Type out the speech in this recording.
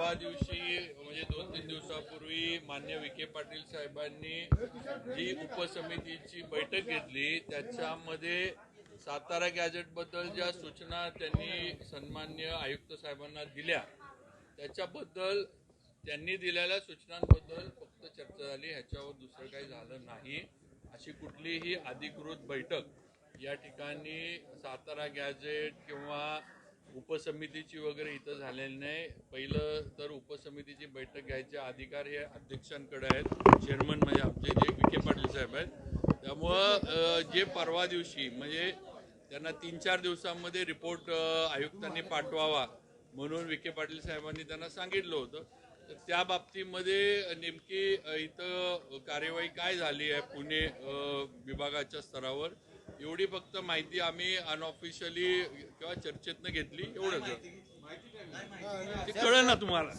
परवा दिवशी म्हणजे दोन तीन दिवसापूर्वी मान्य विखे पाटील साहेबांनी जी उपसमितीची बैठक घेतली त्याच्यामध्ये सातारा गॅजेटबद्दल ज्या सूचना त्यांनी सन्मान्य आयुक्त साहेबांना दिल्या त्याच्याबद्दल त्यांनी दिलेल्या सूचनांबद्दल फक्त चर्चा झाली. ह्याच्यावर दुसरं काही झालं नाही. अशी कुठलीही अधिकृत बैठक या ठिकाणी सातारा गॅजेट किंवा उपसमितीची वगैरे इथं झालेली नाही. पहिलं तर उपसमितीची बैठक घ्यायचे अधिकार हे अध्यक्षांकडे आहेत. चेअरमन म्हणजे आमचे जे विखे पाटील साहेब आहेत. त्यामुळं जे परवा दिवशी म्हणजे त्यांना तीन चार दिवसांमध्ये रिपोर्ट आयुक्तांनी पाठवावा म्हणून विखे पाटील साहेबांनी त्यांना सांगितलं होतं. तर त्या बाबतीमध्ये नेमकी इथं कार्यवाही काय झाली आहे पुणे विभागाच्या स्तरावर? एवढी फक्त माहिती आम्ही अनऑफिशियली किंवा चर्चेतनं घेतली एवढंच ते कळलं ना तुम्हाला